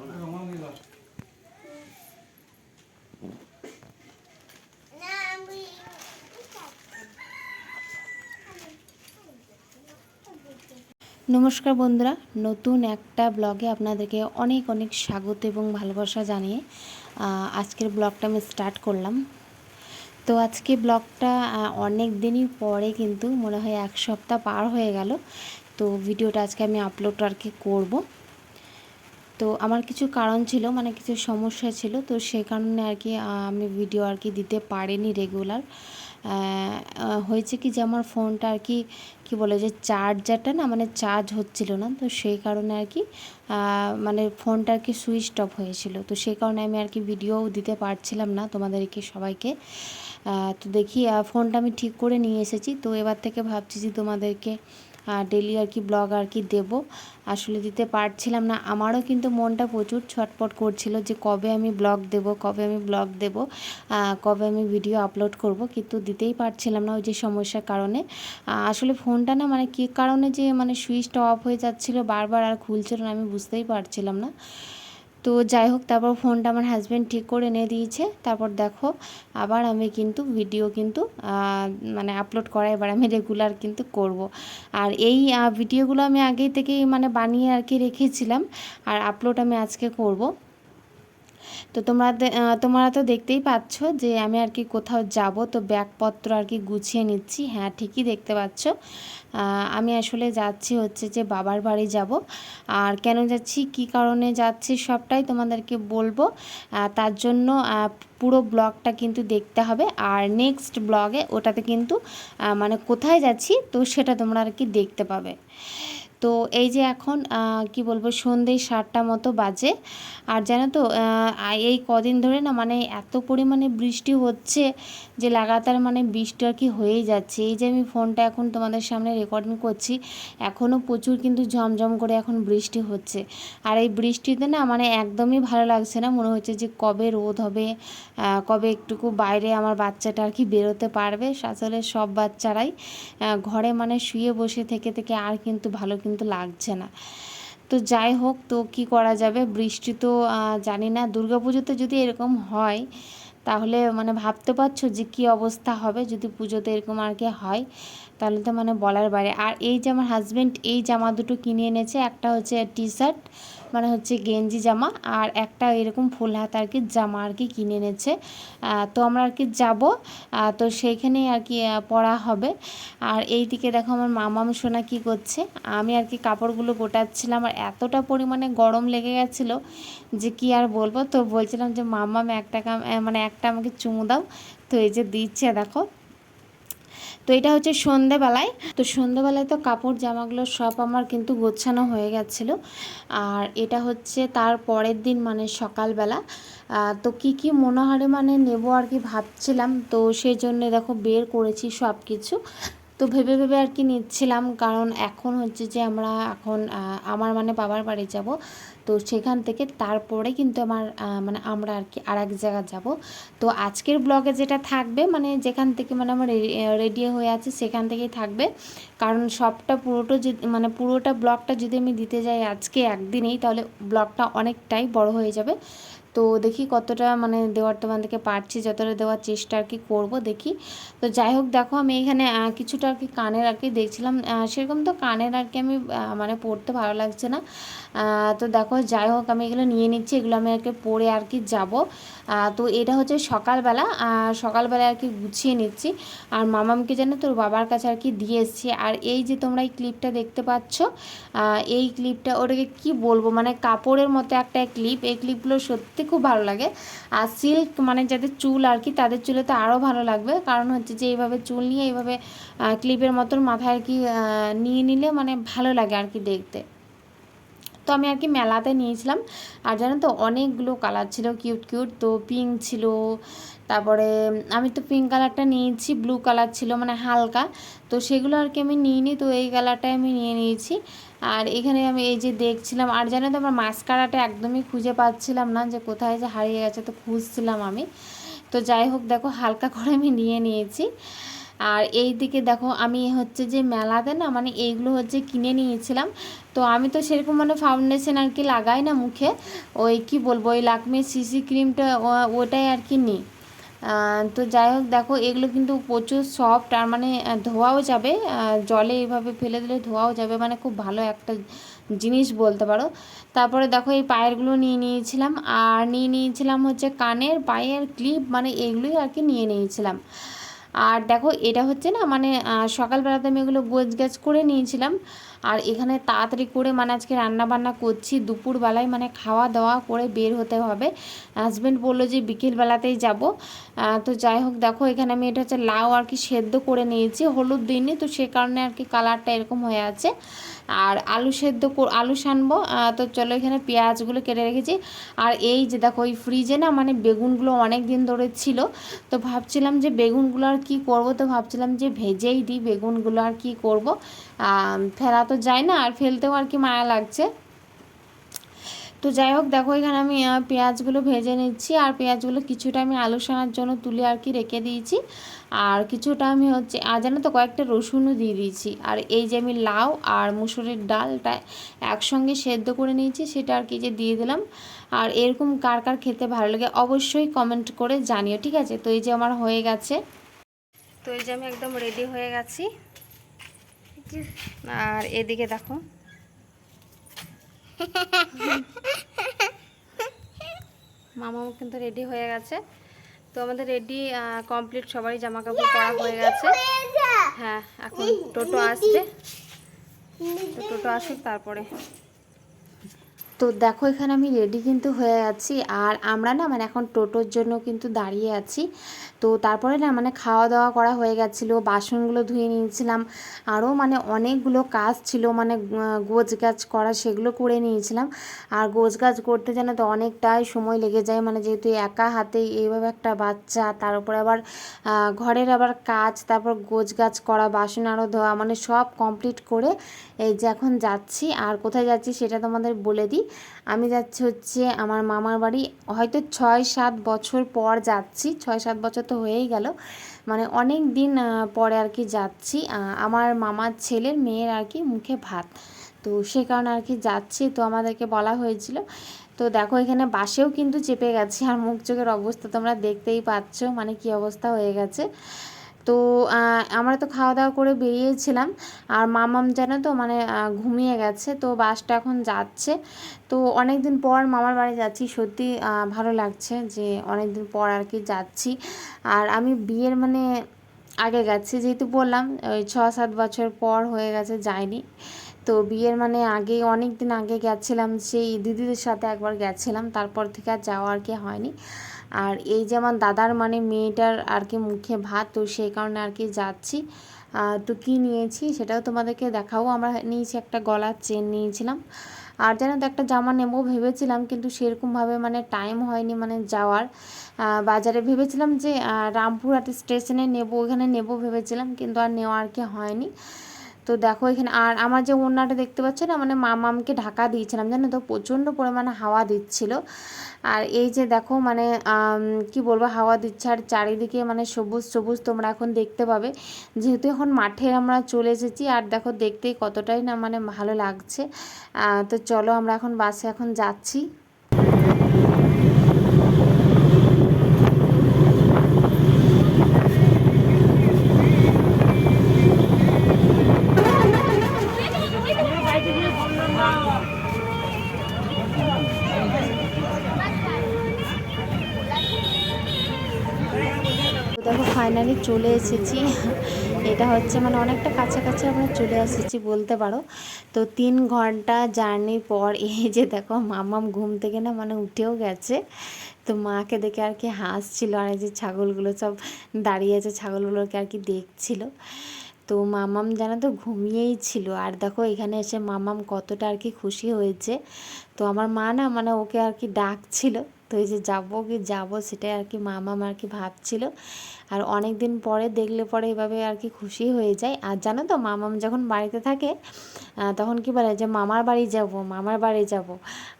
নমস্কার বন্ধুরা, নতুন একটা ব্লগে আপনাদেরকে অনেক অনেক স্বাগত এবং ভালোবাসা জানিয়ে আজকের ব্লগটা আমি স্টার্ট করলাম। তো আজকে ব্লগটা অনেক দিনই পরে কিন্তু মনে হয় এক সপ্তাহ পার হয়ে গেল। তো ভিডিওটা আজকে আমি আপলোড আর কি করব। তো আমার কিছু কারণ ছিল মানে কিছু সমস্যা ছিল, তো সেই কারণে আর কি আমি ভিডিও আর কি দিতে পারিনি রেগুলার হয়েছে কি যে আমার ফোনটা আর কি কি বলে যে চার্জারটা না মানে চার্জ হচ্ছিল না, তো সেই কারণে আর কি মানে ফোনটা আর কি সুইচ অফ হয়েছিল। তো সেই কারণে আমি আর কি ভিডিও দিতে পারছিলাম না তোমাদেরকে, সবাইকে। তো দেখি ফোনটা আমি ঠিক করে নিয়ে এসেছি, তো এবার থেকে ভাবছি যে তোমাদেরকে ডেলি আর কি ব্লগ আর কি দেব। আসলে দিতে পারছিলাম না। আমারও কিন্তু মনটা প্রচুর ছটপট করছিল যে কবে আমি ব্লগ দেব, কবে আমি ব্লগ দেব কবে আমি ভিডিও আপলোড করব। কিন্তু দিতেই পারছিলাম না ওই যে সমস্যার কারণে। আসলে ফোনটা না মানে কী কারণে যে মানে সুইচটা অফ হয়ে যাচ্ছিল বারবার আর খুলছিল না, আমি বুঝতেই পারছিলাম না। তো যাই হোক, তারপর ফোনটা আমার হাজব্যান্ড ঠিক করে এনে দিয়েছে। তারপর দেখো, আবার আমি কিন্তু ভিডিও কিন্তু মানে আপলোড করা এবার আমি রেগুলার কিন্তু করব। আর এই ভিডিওগুলো আমি আগে থেকেই মানে বানিয়ে আর কি রেখেছিলাম। আর আপলোড আমি আজকে করব। তো তোমরা তোমরা তো দেখতেই পাচ্ছ যে আমি আর কি কোথাও যাব, তো ব্যাগপত্র আর কি গুছিয়ে নিচ্ছি। হ্যাঁ ঠিকই দেখতে পাচ্ছ। আমি আসলে যাচ্ছি হচ্ছে যে বাবার বাড়ি যাব। আর কেন যাচ্ছি, কি কারণে যাচ্ছি সবটাই তোমাদেরকে বলব। তার জন্য পুরো ব্লগটা কিন্তু দেখতে হবে। আর নেক্সট ব্লগে ওটাতে কিন্তু মানে কোথায় যাচ্ছি, তো সেটা তোমরা আর কি দেখতে পাবে। তো এই যে এখন কি বলব, সন্ধে সাতটা মতো বাজে। আর জানো তো এই কদিন ধরে না মানে এত পরিমাণে বৃষ্টি হচ্ছে যে লাগাতার মানে বৃষ্টি আর কি হয়েই যাচ্ছে। এই যে আমি ফোনটা এখন তোমাদের সামনে রেকর্ডিং করছি এখনও প্রচুর কিন্তু ঝমঝম করে এখন বৃষ্টি হচ্ছে। আর এই বৃষ্টিতে না মানে একদমই ভালো লাগছে না, মনে হচ্ছে যে কবে রোদ হবে কবে একটুকু বাইরে আমার বাচ্চাটা আর কি বেরোতে পারবে। আসলে সব বাচ্চারাই ঘরে মানে শুয়ে বসে থেকে থেকে আর কিন্তু ভালো কিন্তু লাগছে না। তো যাই হোক, তো কি করা যাবে? বৃষ্টি তো জানি না। দুর্গাপুজোতে যদি এরকম হয়, তাহলে মানে ভাবতে পারছ যে কি অবস্থা হবে? যদি পুজোতে এরকম আর কি হয়, তাহলে তো মানে বলার বাইরে। আর এই যে আমার হাজব্যান্ড এই জামা দুটো কিনে এনেছে, একটা হচ্ছে টি শার্ট মানে হচ্ছে গেঞ্জি জামা আর একটা এরকম ফুল হাত আর কি জামা আর কি কিনে এনেছে। তো আমরা আর কি যাব। তো সেইখানেই আর কি পরা হবে। আর এই দিকে দেখো আমার মামাম সোনা কি করছে। আমি আর কি কাপড়গুলো গোটাচ্ছিলাম আর এতটা পরিমাণে গরম লেগে গেছিল যে কি আর বলব। তো বলছিলাম যে মামাম একটা মানে একটা আমাকে চুমু দাও। তো এই যে দিচ্ছে, দেখো। তো এটা হচ্ছে সন্ধেবেলায়। তো সন্ধেবেলায় তো কাপড় জামাগুলো সব আমার কিন্তু গোছানো হয়ে গেছিল। আর এটা হচ্ছে তার পরের দিন মানে সকালবেলা। তো কি কি মনোহারে মানে নেব আর কি ভাবছিলাম। তো সেই জন্য দেখো বের করেছি সব কিছু তো ভেবে ভেবে আর কি নিচ্ছিলাম। কারণ এখন হচ্ছে যে আমরা এখন আমার মানে বাবার বাড়ি যাব। তো সেখান থেকে তারপরে কিন্তু আমার মানে আমরা আর কি আর এক জায়গা যাব। তো আজকের ব্লগে যেটা থাকবে মানে যেখান থেকে মানে আমার রেডি হয়ে আছে সেখান থেকেই থাকবে। কারণ সবটা পুরোটা যদি মানে পুরোটা ব্লগটা যদি আমি দিতে যাই আজকে একদিনেই, তাহলে ব্লগটা অনেকটাই বড় হয়ে যাবে। তো দেখি কতটা মানে দেওয়ার তোমাদেরকে পারছি, যতটা দেওয়ার চেষ্টা আর কি করব দেখি। তো যাই হোক, দেখো আমি এখানে কিছুটা আর কি কানের আর কি দেখছিলাম। সেরকম তো কানের আর কি আমি মানে পড়তে ভালো লাগছে না। তো দেখো যাই হোক, আমি এগুলো নিয়ে নিচ্ছি, এগুলো আমি আর কি পরে আর কি যাব। তো এটা হচ্ছে সকালবেলা সকালবেলা আর কি গুছিয়ে নিচ্ছি। আর মামামকে যেন তোর বাবার কাছে আর কি দিয়ে এসেছি। আর এই যে তোমরা এই ক্লিপটা দেখতে পাচ্ছ এই ক্লিপটা ওটাকে কি বলব? মানে কাপড়ের মতো একটা ক্লিপ এই ক্লিপগুলো সত্যি খুব ভালো লাগে। আর সিল্ক মানে যাদের চুল আর কি, তাদের চুলে তো আরও ভালো লাগবে। কারণ হচ্ছে যে এইভাবে চুল নিয়ে এইভাবে ক্লিপের মতন মাথায় আর কি নিয়ে নিলে মানে ভালো লাগে আর কি দেখতে। তো আমি আর কি মেলাতে নিয়েছিলাম। আর জানো তো, অনেকগুলো কালার ছিল। কিউট কিউট তো পিঙ্ক ছিল তারপরে আমি তো পিঙ্ক কালারটা নিয়েছি ব্লু কালার ছিল মানে হালকা। তো সেগুলো আর কি আমি নিইনি, তো এই কালারটাই আমি নিয়ে নিয়েছি। আর এখানে আমি এই যে দেখছিলাম, আর জানো তো আমার মাস্কারাটা একদমই খুঁজে পাচ্ছিলাম না যে কোথায় যে হারিয়ে গেছে, তো খুঁজছিলাম আমি। তো যাই হোক, দেখো, হালকা করে আমি নিয়ে নিয়েছি। আর এই দিকে দেখো, আমি হচ্ছে যে মেলাতে না মানে এইগুলো হচ্ছে কিনে নিয়েছিলাম। তো আমি তো সেরকম মানে ফাউন্ডেশন আর কি লাগাই না মুখে। ওই কি বলব, ওই লাকমির সিসি ক্রিমটা ওটাই আর কি নিই তো যাই হোক, দেখো, এগুলো কিন্তু প্রচুর সফট আর মানে ধোয়াও যাবে জলে এইভাবে ফেলে দিলে ধোয়াও যাবে মানে খুব ভালো একটা জিনিস বলতে পারো। তারপরে দেখো, এই পায়েরগুলো নিয়ে নিয়েছিলাম, আর নিয়ে নিয়েছিলাম হচ্ছে কানের পায়ের ক্লিপ মানে এগুলোই আর কি নিয়ে নিয়েছিলাম। আর দেখো, এটা হচ্ছে না মানে সকালবেলাতে আমি এগুলো গোছ গাছ করে নিয়েছিলাম। আর এখানে তাড়াতাড়ি করে মানে আজকে রান্না বান্না করছি। দুপুরবেলায় মানে খাওয়া দাওয়া করে বের হতে হবে। হাজব্যান্ড বলল যে, বিকেলবেলাতেই যাব। তো যাই হোক, দেখো, এখানে আমি এটা হচ্ছে লাউ আর কি সেদ্ধ করে নিয়েছি। হলুদ দিইনি, তো সে কারণে আর কি কালারটা এরকম হয়ে আছে। আর আলু সেদ্ধ আলু সানবো তো চলো এখানে পেঁয়াজগুলো কেটে রেখেছি। আর এই যে দেখো ওই ফ্রিজে না মানে বেগুনগুলো অনেক দিন ধরে ছিল, তো ভাবছিলাম যে বেগুনগুলো আর কি করব, তো ভাবছিলাম যে ভেজেই দিই বেগুনগুলো আর কি করব। ফেলা তো যায় না, আর ফেলতেও আর কি মায়া লাগছে। তো যাই হোক, দেখো এখানে আমি পেঁয়াজগুলো ভেজে নিচ্ছি। আর পেঁয়াজগুলো কিছুটা আমি আলু সানার জন্য তুলে আর কি রেখে দিয়েছি। আর কিছুটা আমি হচ্ছে জানো তো কয়েকটা রসুনও দিয়ে দিয়েছি। আর এই যে আমি লাউ আর মুসুরির ডালটা একসঙ্গে সেদ্ধ করে নিয়েছি, সেটা আর কি যে দিয়ে দিলাম। আর এরকম কার কার খেতে ভালো লাগে অবশ্যই কমেন্ট করে জানিও, ঠিক আছে? তো এই যে আমার হয়ে গেছে। তো এই যে আমি একদম রেডি হয়ে গেছি। আর এদিকে দেখো। মামাও কিন্তু রেডি হয়ে গেছে। তো আমাদের রেডি কমপ্লিট সবারই জামা কাপড় পরা হয়ে গেছে। হ্যাঁ এখন টোটো আসছে। তো টোটো আসুক তারপরে। তো দেখো এখানে আমি রেডি কিন্তু হয়ে আছি। আর আমরা না মানে এখন টোটোর জন্য কিন্তু দাঁড়িয়ে আছি। তো তারপরে না মানে খাওয়া দাওয়া করা হয়ে গেছিল, বাসনগুলো ধুয়ে নিয়েছিলাম। আরও মানে অনেকগুলো কাজ ছিল মানে গোজ গাছ করা সেগুলো করে নিয়েছিলাম। আর গোজ গাছ করতে যেন তো অনেকটাই সময় লেগে যায় মানে যেহেতু একা হাতে এইভাবে একটা বাচ্চা, তার উপরে আবার ঘরের আবার কাজ, তারপর গোজ গাছ করা, বাসন আরও ধোয়া মানে সব কমপ্লিট করে এই যে এখন যাচ্ছি। আর কোথায় যাচ্ছি সেটা তোমাদের বলে দিই। আমি যাচ্ছি হচ্ছে আমার মামার বাড়ি। হয়তো ছয় সাত বছর পর যাচ্ছি, ছয় সাত বছর তো হয়েই গেল। মানে অনেক দিন পরে আর কি যাচ্ছি। আমার মামার ছেলের মেয়ের আর কি মুখে ভাত। তো সে কারণে আর কি যাচ্ছি। তো আমাদেরকে বলা হয়েছিল। তো দেখো এখানে বাসেও কিন্তু চেপে গেছি। আর মুখ চোখের অবস্থা তোমরা দেখতেই পাচ্ছ। মানে কি অবস্থা হয়ে গেছে। তো আমরা তো খাওয়া দাওয়া করে বেরিয়েছিলাম। আর মামাম যেন তো মানে ঘুমিয়ে গেছে, তো বাসটা এখন যাচ্ছে। তো অনেক দিন পর মামার বাড়ি যাচ্ছি, সত্যি ভালো লাগছে যে অনেক দিন পর আর কি যাচ্ছি। আর আমি বিয়ের মানে আগে গেছি, যেহেতু বললাম, ওই ছ সাত বছর পর হয়ে গেছে যায়নি তো বিয়ের মানে আগে অনেক দিন আগে গেছিলাম, সেই দিদিদের সাথে একবার গেছিলাম, তারপর থেকে আর যাওয়া আর কি হয়নি। আর এই যে আমার দাদার মানে মেয়েটার আর কি মুখে ভাত, তো সেই কারণে আর কি যাচ্ছি। তো কী নিয়েছি সেটাও তোমাদেরকে দেখাবো। আমরা নিয়েছি একটা গলার চেন নিয়েছিলাম। আর যেন তো একটা জামা নেব ভেবেছিলাম, কিন্তু সেরকমভাবে মানে টাইম হয়নি মানে যাওয়ার। বাজারে ভেবেছিলাম যে রামপুরহাট স্টেশনে নেব, ওখানে নেব ভেবেছিলাম, কিন্তু আর নেওয়া আর কি হয়নি। তো দেখো এখানে, আর আমার যে ওড়নাটা দেখতে পাচ্ছ না মানে মামামকে ঢাকা দিয়েছিলাম, জানো তো? প্রচণ্ড পরিমাণে হাওয়া দিচ্ছিল। আর এই যে দেখো মানে কি বলব, হাওয়া দিচ্ছে। আর চারিদিকে মানে সবুজ সবুজ তোমরা এখন দেখতে পাবে। যেহেতু এখন মাঠে আমরা চলে এসেছি, আর দেখো দেখতেই কতটাই না মানে ভালো লাগছে। তো চলো আমরা এখন বাসে এখন যাচ্ছি। চলে এসেছি। এটা হচ্ছে মানে অনেকটা কাছাকাছি আমরা চলে এসেছি বলতে পারো। তো তিন ঘণ্টা জার্নির পর এই যে দেখো মামাম ঘুম থেকে না মানে উঠেও গেছে। তো মাকে দেখে আর কি হাসছিল আর এই যে ছাগলগুলো সব দাঁড়িয়ে আছে, ছাগলগুলোকে আর কি দেখছিল। তো মামাম জানো তো ঘুমিয়েই ছিল। আর দেখো এখানে এসে মামাম কতটা আর কি খুশি হয়েছে। তো আমার মা না মানে ওকে আর কি ডাকছিল। তো এই যে যাব কি যাব সেটাই আর কি মামা আর কি ভাবছিল। আর অনেক দিন পরে দেখলে পরে এভাবে আর কি খুশি হয়ে যায়। আর জানো তো, মামাম যখন বাড়িতে থাকে তখন কি বলে যে, মামার বাড়ি যাব, মামার বাড়ি যাব।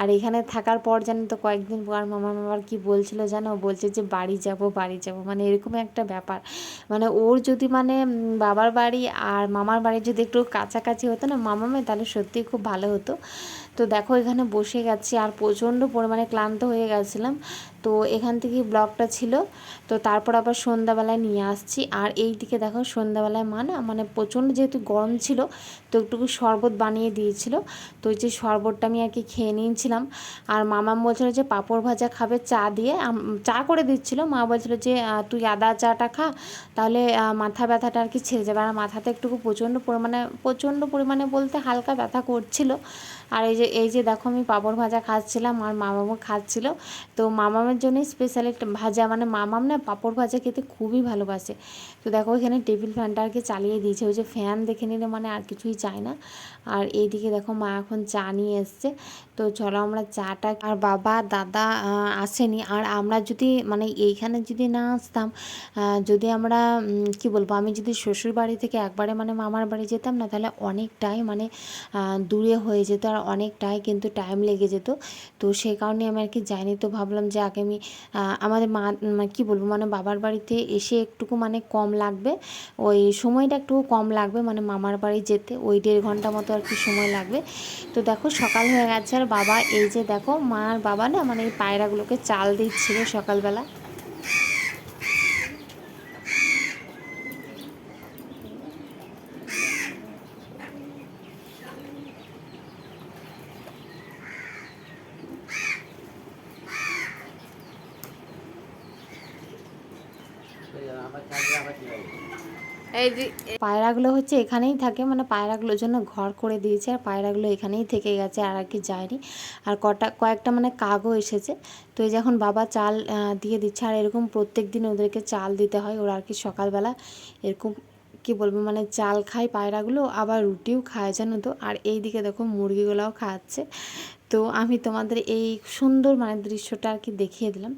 আর এখানে থাকার পর জানো তো, কয়েকদিন পর মামা মামার কি বলছিল জানো? বলছে যে, বাড়ি যাব বাড়ি যাব। মানে এরকম একটা ব্যাপার। মানে ওর যদি মানে বাবার বাড়ি আর মামার বাড়ি যদি একটু কাছাকাছি হতো না মামামে তাহলে সত্যিই খুব ভালো হতো। তো দেখো, এখানে বসে গেছি আর প্রচণ্ড পরিমাণে ক্লান্ত হয়ে গেছিলাম। তো এখান থেকে ব্লগটা ছিল। তো তারপর আবার সন্ধ্যাবেলায় নিয়ে আসছি। আর এই দিকে দেখো সন্ধ্যাবেলায় মা না মানে প্রচণ্ড যেহেতু গরম ছিল, তো একটুকু শরবত বানিয়ে দিয়েছিল। তো ওই যে শরবতটা আমি আর কি খেয়ে নিয়েছিলাম। আর মামা বলছিল যে পাঁপড় ভাজা খাবে চা দিয়ে। চা করে দিচ্ছিল। মা বলছিল যে তুই আদা চাটা খা, তাহলে মাথা ব্যথাটা আর কি ছেড়ে যাবে। আর মাথাতে একটুকু প্রচণ্ড পরিমাণে প্রচণ্ড পরিমাণে বলতে হালকা ব্যথা করছিল। আর এই যে এই যে দেখো আমি পাঁপড় ভাজা খাচ্ছিলাম আর মামামও খাচ্ছিল। তো মামামের জন্যই স্পেশাল একটা ভাজা মানে মামাম না পাঁপড় ভাজা খেতে খুবই ভালোবাসে। তো দেখো এখানে টেবিল ফ্যানটা আর কি চালিয়ে দিয়েছে, ওই যে ফ্যান দেখে নিলে মানে আর কিছুই চায় না। আর এইদিকে দেখো মা এখন চা নিয়ে এসছে। তো চলো আমরা চাটা আর বাবা, দাদা আসেনি। আর আমরা যদি মানে এইখানে যদি না আসতাম যদি আমরা কি বলব, আমি যদি শ্বশুর বাড়ি থেকে একবারে মানে মামার বাড়ি যেতাম না, তাহলে অনেকটাই মানে দূরে হয়ে যেত আর অনেকটাই কিন্তু টাইম লেগে যেত। তো সেই কারণে আমি আর কি যাইনি। তো ভাবলাম যে আগে আমি আমাদের মা কি বলব মানে বাবার বাড়িতে এসে একটুকু মানে কম লাগবে। ওই সময়টা একটু কম লাগবে মানে মামার বাড়ি যেতে, ওই দেড় ঘণ্টা মতো আর কি সময় লাগবে। তো দেখো সকাল হয়ে গেছে আর বাবা এই যে দেখো মা বাবা না মানে এই পায়রাগুলোকে চাল দিচ্ছিল সকালবেলা এই যে পায়রাগুলো হচ্ছে এখানেই থাকে মানে পায়রাগুলোর জন্য ঘর করে দিয়েছে, আর পায়রাগুলো এখানেই থেকে গেছে, আর আর কি যায়নি। আর কটা, কয়েকটা মানে কাকও এসেছে। তো এই যখন বাবা চাল দিয়ে দিচ্ছে, আর এরকম প্রত্যেক দিন ওদেরকে চাল দিতে হয়। ওরা আর কি সকালবেলা এরকম, কি বলব মানে চাল খায় পায়রাগুলো, আবার রুটিও খায়, জানো তো? আর এই দিকে দেখো মুরগিগুলোও খাচ্ছে। তো আমি তোমাদের এই সুন্দর মানে দৃশ্যটা আর কি দেখিয়ে দিলাম।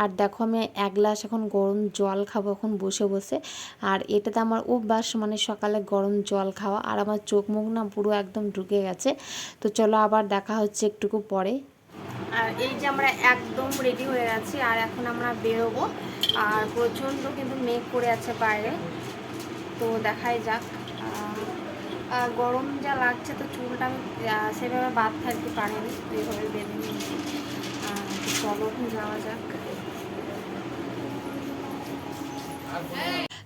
আর দেখো আমি এক গ্লাস এখন গরম জল খাব এখন বসে বসে। আর এটাতে আমার অভ্যাস মানে সকালে গরম জল খাওয়া। আর আমার চোখ মুখ না পুরো একদম ঢুকে গেছে। তো চলো আবার দেখা হচ্ছে একটুকু পরে। আর এই যে আমরা একদম রেডি হয়ে গেছি, আর এখন আমরা বেরোবো। আর প্রচণ্ড কিন্তু মেঘ করে আছে বাইরে। তো দেখাই যাক। গরম যা লাগছে তো চুলটা আমি সেভাবে বাদ থাকতে পারিনি এইভাবে বেঁধে নিয়েছি। চলো যাওয়া যাক।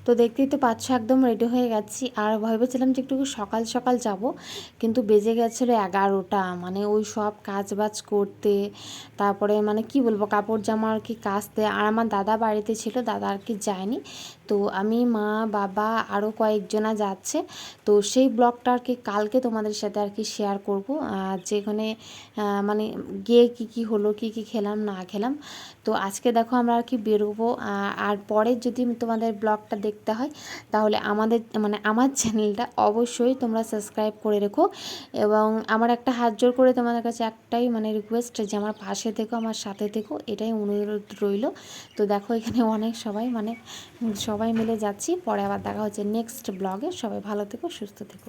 তো দেখতেই তো পাচ্ছ, একদম রেডি হয়ে গেছি। আর ভেবেছিলাম যে একটু সকাল সকাল যাব, কিন্তু বেজে গেছিল এগারোটা। মানে ওই সব কাজ বাজ করতে, তারপরে মানে কি বলব, কাপড় জামা আর কি কাচতে। আর আমার দাদা বাড়িতে ছিল, দাদা আর কি যায়নি। তো আমি, মা, বাবা আরও কয়েকজনা যাচ্ছে। তো সেই ব্লগটা আর কি কালকে তোমাদের সাথে আর কি শেয়ার করব। আর যেখানে মানে গিয়ে কি কি হলো, কি কি খেলাম, না খেলাম। তো আজকে দেখো আমরা আর কি বেরোবো। আর পরে যদি তোমাদের ব্লগটা দেখতে হয়, তাহলে আমাদের মানে আমার চ্যানেলটা অবশ্যই তোমরা সাবস্ক্রাইব করে রেখো। এবং আমার একটা হাত জোর করে তোমাদের কাছে একটাই মানে রিকোয়েস্ট যে আমার পাশে থেকো, আমার সাথে থেকো, এটাই অনুরোধ রইল। তো দেখো এখানে অনেক সবাই মানে সবাই মিলে যাচ্ছি। পরে আবার দেখা হচ্ছে নেক্সট ব্লগে সবাই ভালো থেকো সুস্থ থেকো।